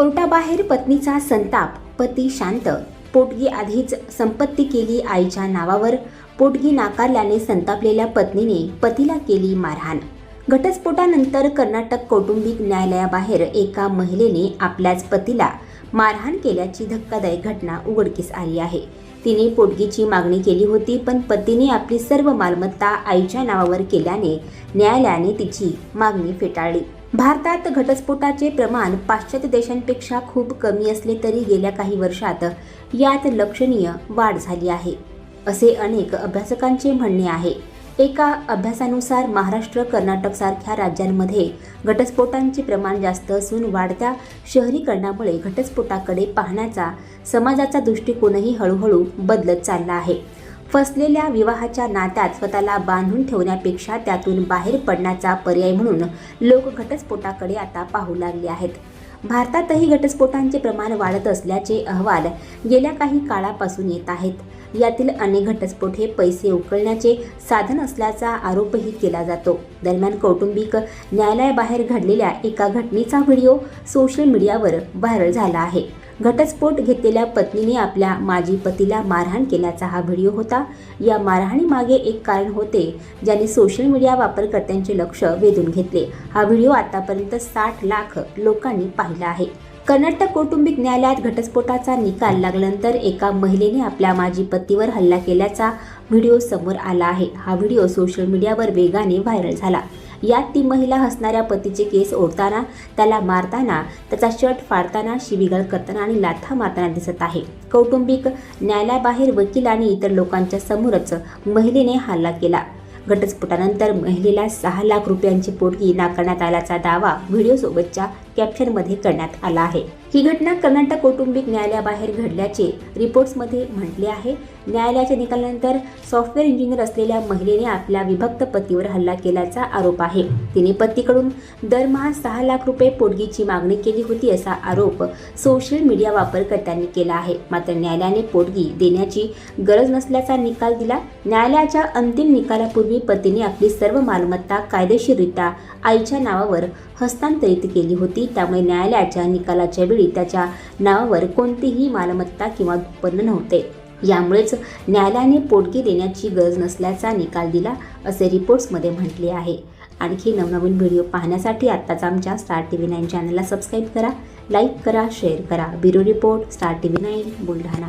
कोर्टाबाहेर पत्नीचा संताप. पती शांत. पोटगी आधीच संपत्ती केली आईच्या नावावर. पोटगी नाकारल्याने संतापलेल्या पत्नीने पतीला केली मारहाण. घटस्फोटानंतर कर्नाटक कौटुंबिक न्यायालयाबाहेर एका महिलेने आपल्याच पतीला मारहाण केल्याची धक्कादायक घटना उघडकीस आली आहे. तिने पोटगीची मागणी केली होती पण पतीने आपली सर्व मालमत्ता आईच्या नावावर केल्याने न्यायालयाने तिची मागणी फेटाळली. भारतात घटस्फोटाचे प्रमाण पाश्चात्य देशांपेक्षा खूप कमी असले तरी गेल्या काही वर्षात यात लक्षणीय वाढ झाली आहे असे अनेक अभ्यासकांचे म्हणणे आहे. एका अभ्यासानुसार महाराष्ट्र कर्नाटक सारख्या राज्यांमध्ये घटस्फोटांचे प्रमाण जास्त असून वाढत्या शहरीकरणामुळे घटस्फोटाकडे पाहण्याचा समाजाचा दृष्टिकोनही हळूहळू बदलत चालला आहे. फसलेल्या विवाहाच्या नात्यात स्वतःला बांधून ठेवण्यापेक्षा त्यातून बाहेर पडण्याचा पर्याय म्हणून लोक घटस्फोटाकडे आता पाहू लागले आहेत. भारतातही घटस्फोटांचे प्रमाण वाढत असल्याचे अहवाल गेल्या काही काळापासून येत आहेत. यातील अनेक घटस्फोट हे पैसे उकळण्याचे साधन असल्याचा आरोपही केला जातो. दरम्यान कौटुंबिक न्यायालयाबाहेर घडलेल्या एका घटनेचा व्हिडिओ सोशल मीडियावर व्हायरल झाला आहे. घटस्फोट घेतलेल्या पत्नीने आपल्या माजी पतीला मारहाण केल्याचा हा व्हिडिओ होता. या मारहाणीमागे एक कारण होते ज्याने सोशल मीडिया वापरकर्त्यांचे लक्ष वेधून घेतले. हा व्हिडिओ आतापर्यंत साठ लाख लोकांनी पाहिला आहे. कर्नाटक कौटुंबिक न्यायालयात घटस्फोटाचा निकाल लागल्यानंतर एका महिलेने आपल्या माजी पतीवर हल्ला केल्याचा व्हिडिओ समोर आला आहे. हा व्हिडिओ सोशल मीडियावर वेगाने व्हायरल झाला. यात ती महिला हसणाऱ्या पतीचे केस ओढताना त्याला मारताना त्याचा शर्ट फाडताना शिवीगाळ करताना आणि लाथा मारताना दिसत आहे. कौटुंबिक न्यायालयाबाहेर वकील आणि इतर लोकांच्या समोरच महिलेने हल्ला केला. घटस्फोटानंतर महिलेला सहा लाख रुपयांची पोटगी नाकारण्यात आल्याचा दावा व्हिडिओसोबतच्या कॅप्शनमध्ये करण्यात आला आहे. ही घटना कर्नाटक कौटुंबिक न्यायालयाबाहेर घडल्याचे रिपोर्ट्समध्ये म्हटले आहे. न्यायालयाच्या निकालानंतर सॉफ्टवेअर इंजिनियर असलेल्या महिलेने आपल्या विभक्त पतीवर हल्ला केल्याचा आरोप आहे. तिने पतीकडून दरमहा सहा लाख रुपये पोटगीची मागणी केली होती असा आरोप सोशल मीडिया वापरकर्त्यांनी केला आहे. मात्र न्यायालयाने पोटगी देण्याची गरज नसल्याचा निकाल दिला. न्यायालयाच्या अंतिम निकालापूर्वी पतीने आपली सर्व मालमत्ता कायदेशीररित्या आईच्या नावावर हस्तांतरित केली होती. त्यामुळे न्यायालयाच्या निकालाच्या वेळी वेळी त्याच्या नावावर कोणतीही मालमत्ता किंवा उत्पन्न नव्हते. यामुळेच न्यायालयाने पोटगी देण्याची गरज नसल्याचा निकाल दिला असे रिपोर्ट्समध्ये म्हटले आहे. आणखी नवनवीन व्हिडिओ पाहण्यासाठी आत्ताच आमच्या स्टार टी व्ही नाईन चॅनलला सबस्क्राईब करा लाईक करा शेअर करा. Bureau report star T V nine Buldhana.